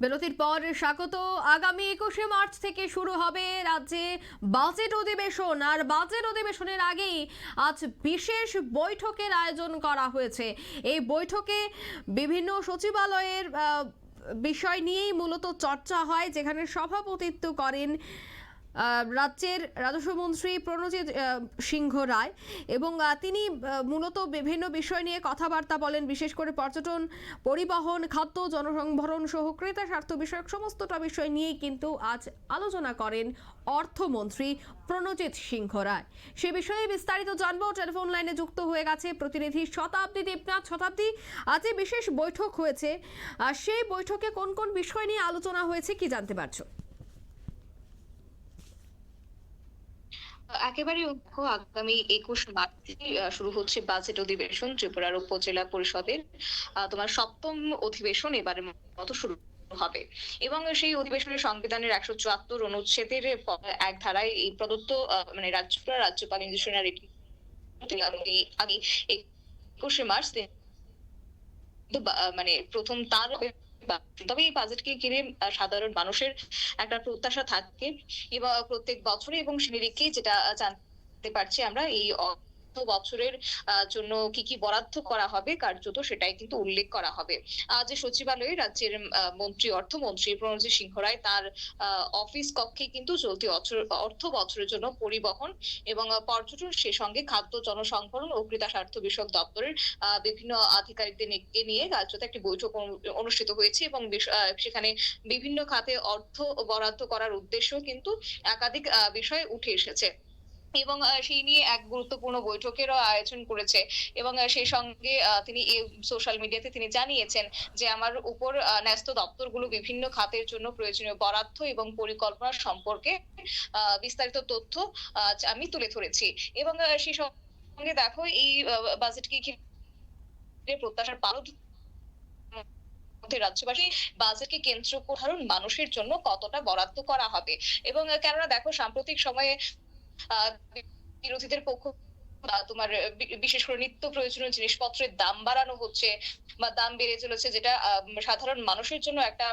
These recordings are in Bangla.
বিরতির পর স্বাগত। আগামী একুশে মার্চ থেকে শুরু হবে রাজ্যে বাজেট অধিবেশন। আর বাজেট অধিবেশনের আগেই আজ বিশেষ বৈঠকের আয়োজন করা হয়েছে। এই বৈঠকে বিভিন্ন সচিবালয়ের বিষয় নিয়েই মূলত চর্চা হয়, যেখানে সভাপতিত্ব করেন রাজ্যের রাজস্ব মন্ত্রী প্রণজিৎ সিংহ রায় এবং তিনি মূলত বিভিন্ন বিষয় নিয়ে কথাবার্তা বলেন, বিশেষ করে পর্যটন, পরিবহন, খাদ্য, জনসংভরণ সহ ক্রেতা স্বার্থ বিষয়ক সমস্তটা বিষয় নিয়েই কিন্তু আজ আলোচনা করেন অর্থমন্ত্রী প্রণজিৎ সিংহ রায়। সে বিষয়ে বিস্তারিত জানব। টেলিফোন লাইনে যুক্ত হয়ে গেছে প্রতিনিধি শতাব্দী দেবনাথ। শতাব্দী, আজ বিশেষ বৈঠক হয়েছে সেই বৈঠকে কোন কোন বিষয় নিয়ে আলোচনা হয়েছে কি জানতে পারছ? একেবারে আগামী একুশ মার্চে শুরু হচ্ছে বাজেট অধিবেশন ত্রিপুরার উপজেলা পরিষদের। তোমার সপ্তম অধিবেশন এবারে মতো শুরু হবে। এবং সেই অধিবেশনের সংবিধানের একশো চুয়াত্তর অনুচ্ছেদের এক ধারায় এই প্রদত্ত মানে রাজ্য রাজ্যপাল ইঞ্জেকশনের আগে একুশে মার্চ মানে প্রথম তার তবে এই বাজেটকে ঘিরে সাধারণ মানুষের একটা প্রত্যাশা থাকে। এবং প্রত্যেক বছরে এবং সে যেটা জানতে পারছি আমরা, এই বছরের জন্য কি কি বরাদ্দ করা হবে, কার্যত সেটাই কিন্তু উল্লেখ করা হবে। আজ সচিবালয়ে রাজ্যের মন্ত্রী, অর্থমন্ত্রী প্রণজিৎ সিংহ রায় তার অফিস কক্ষে কিন্তু চলতি অর্থ বছরের জন্য পরিবহন এবং পর্যটন সে সঙ্গে খাদ্য জনসংভরণ ও ক্রেতা স্বার্থ বিষয়ক দপ্তরের বিভিন্ন আধিকারিকদের নিয়ে কার্যত একটি বৈঠক অনুষ্ঠিত হয়েছে এবং সেখানে বিভিন্ন খাতে অর্থ বরাদ্দ করার উদ্দেশ্য কিন্তু একাধিক বিষয় উঠে এসেছে। এবং সেই নিয়ে এক গুরুত্বপূর্ণ বৈঠকেরও আয়োজন করেছে। এবং সেই সঙ্গে তিনি সোশ্যাল মিডিয়াতে তিনি জানিয়েছেন যে, আমার উপর ন্যস্ত দপ্তরগুলো বিভিন্ন খাতের জন্য প্রয়োজনীয় বরাদ্দ এবং পরিকল্পনা সম্পর্কে বিস্তারিত তথ্য আমি তুলে ধরেছি। এবং সেই সঙ্গে দেখো, এই বাজেটকে ঘিরে প্রত্যাশার মধ্যে রাজ্যবাসী বাজেটকে কেন্দ্র করে মানুষের জন্য কতটা বরাদ্দ করা হবে? এবং কেননা দেখো, সাম্প্রতিক সময়ে বিরোধীদের পক্ষ আহ, তোমার বিশেষ করে নিত্য প্রয়োজনীয় জিনিসপত্রের দাম বাড়ানো হচ্ছে বা দাম বেড়ে চলেছে যেটা সাধারণ মানুষের জন্য একটা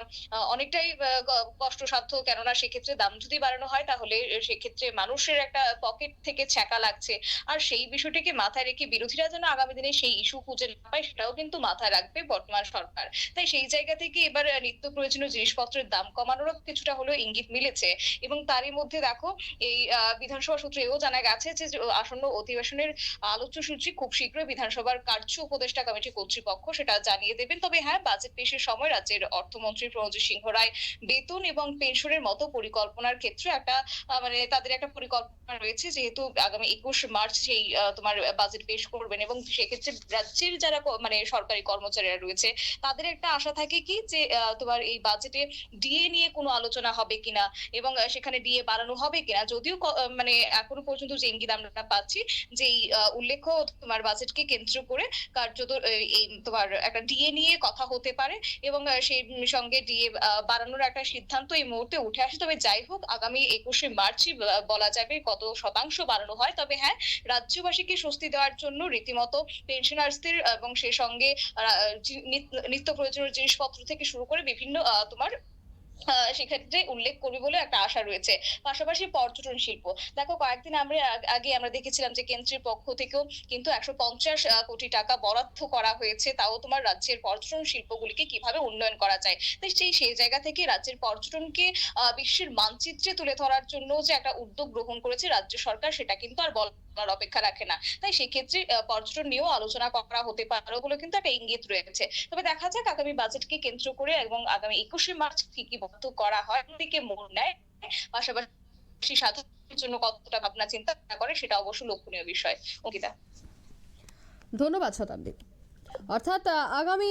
অনেকটাই কষ্টসাধ্য। কেননা সেক্ষেত্রে দাম যদি বাড়ানো হয় তাহলে সেক্ষেত্রে মানুষের একটা পকেট থেকে ছ্যাঁকা লাগছে। আর সেই বিষয়টিকে মাথায় রেখে বিরোধীরা যেন আগামী দিনে সেই ইস্যু খুঁজে না পায় সেটাও কিন্তু মাথায় রাখবে বর্তমান সরকার। তাই সেই জায়গা থেকে এবার নিত্য প্রয়োজনীয় জিনিসপত্রের দাম কমানোরও কিছুটা হলেও ইঙ্গিত মিলেছে। এবং তারই মধ্যে দেখো এই বিধানসভা সূত্রে এও জানা গেছে যে আসন্ন আসন্ন অধিবেশনের আলোচ্য সূচি খুব শীঘ্রই বিধানসভার কার্য উপদেষ্টা কমিটি কর্তৃপক্ষ সেটা জানিয়ে দেবেন। তবে হ্যাঁ বাজেট পেশের সময় রাজ্যের অর্থমন্ত্রী প্রণজিৎ সিংহ রায় বেতন এবং পেনশনের মতো পরিকল্পনার ক্ষেত্রে একটা মানে তাদের একটা পরিকল্পনা রয়েছে যেহেতু আগামী একুশ মার্চ সেই তোমার বাজেট পেশ করবেন এবং সেক্ষেত্রে রাজ্যের যারা মানে সরকারি কর্মচারীরা রয়েছে তাদের একটা আশা থাকে কি যে তোমার এই বাজেটে ডিএ নিয়ে কোনো আলোচনা হবে কিনা এবং সেখানে ডিএ বাড়ানো হবে কিনা। যদিও মানে এখনও পর্যন্ত যে ইঙ্গিত আমরা পাচ্ছি যে আহ, উল্লেখ্য তোমার বাজেটকে কেন্দ্র করে কার্যত এই তোমার একটা ডিএ নিয়ে কথা হতে পারে এবং সেই সঙ্গে ডিএ বাড়ানোর একটা সিদ্ধান্ত এই মুহূর্তে উঠে আসে। তবে যাই হোক আগামী একুশে মার্চই বলা যাবে কত শতাংশ বাড়ানো হয়। তবে হ্যাঁ রাজ্যবাসীকে স্বস্তি দেওয়ার জন্য রীতিমতো পেনশনার্সদের এবং সেই সঙ্গে নিত্য প্রয়োজনীয় জিনিসপত্র থেকে শুরু করে বিভিন্ন তোমার সেক্ষেত্রে উল্লেখ করবে বলে একটা আশা রয়েছে। পাশাপাশি পর্যটন শিল্প। দেখো, কয়েকদিন আমরা আগে আমরা দেখেছিলাম যে কেন্দ্রের পক্ষ থেকেও কিন্তু একশো পঞ্চাশ কোটি টাকা বরাদ্দ করা হয়েছে। তাও তোমার রাজ্যের পর্যটন শিল্পগুলিকে কীভাবে উন্নয়ন করা যায়? তাই সেই সেই জায়গা থেকে রাজ্যের পর্যটনকে বিশ্বের মানচিত্রে তুলে ধরার জন্য যে একটা উদ্যোগ গ্রহণ করেছে রাজ্য সরকার, সেটা কিন্তু আর বলার অপেক্ষা রাখে না। তাই সেক্ষেত্রে পর্যটন নিয়েও আলোচনা করা হতে পারে বলে কিন্তু একটা ইঙ্গিত রয়েছে। তবে দেখা যাক আগামী বাজেটকে কেন্দ্র করে এবং আগামী একুশে মার্চ কি কি বন্ধ করা হয়, দিকে মোড় নেয়। পাশাপাশি সাধারণের জন্য কতটা ভাবনা চিন্তা করে সেটা অবশ্য লক্ষণীয় বিষয়। অঙ্কিতা। ধন্যবাদ শতাব্দী। অর্থাৎ আগামী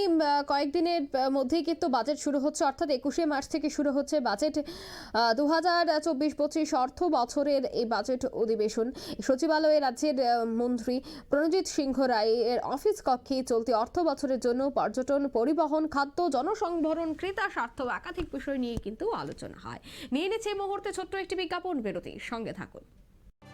কয়েকদিনের মধ্যেই কিন্তু বাজেট শুরু হচ্ছে, অর্থাৎ একুশে মার্চ থেকে শুরু হচ্ছে বাজেট। দু হাজার চব্বিশ পঁচিশ অর্থ বছরের এই বাজেট অধিবেশন। সচিবালয়ে রাজ্যের মন্ত্রী প্রণজিৎ সিংহ রায়ের অফিস কক্ষে চলতি অর্থ বছরের জন্য পর্যটন, পরিবহন, খাদ্য জনসংভরণ ক্রেতা, স্বার্থ একাধিক বিষয় নিয়ে কিন্তু আলোচনা হয়। নিয়ে নিচ্ছে মুহূর্তে ছোট্ট একটি বিজ্ঞাপন। বিরতি সঙ্গে থাকুন।